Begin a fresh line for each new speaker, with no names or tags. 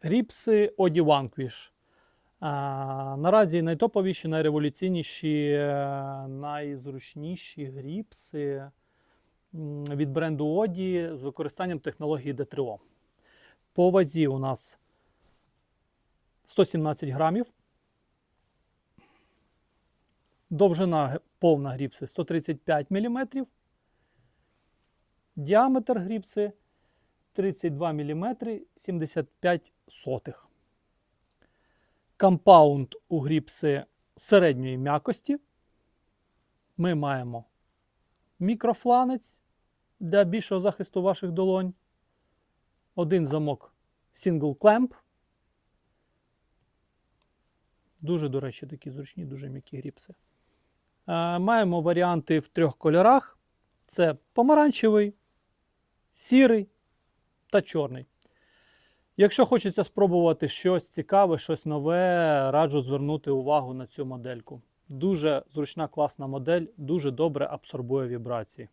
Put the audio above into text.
Гріпси Оді. А, наразі найтоповіші, найреволюційніші, е, найзручніші гріпси від бренду Оді з використанням технології D3O. По вазі у нас 117 грамів. Довжина повна гріпси 135 мм. Діаметр гріпси 32 мм 75 сотих. Компаунд у гріпси середньої м'якості. Ми маємо мікрофланець для більшого захисту ваших долонь. Один замок Single Clamp. Дуже, до речі, такі зручні, дуже м'які гріпси. Е, Маємо варіанти в трьох кольорах: це помаранчевий, сірий та чорний. Якщо хочеться спробувати щось цікаве, щось нове, раджу звернути увагу на цю модельку. Дуже зручна класна модель, дуже добре абсорбує вібрації.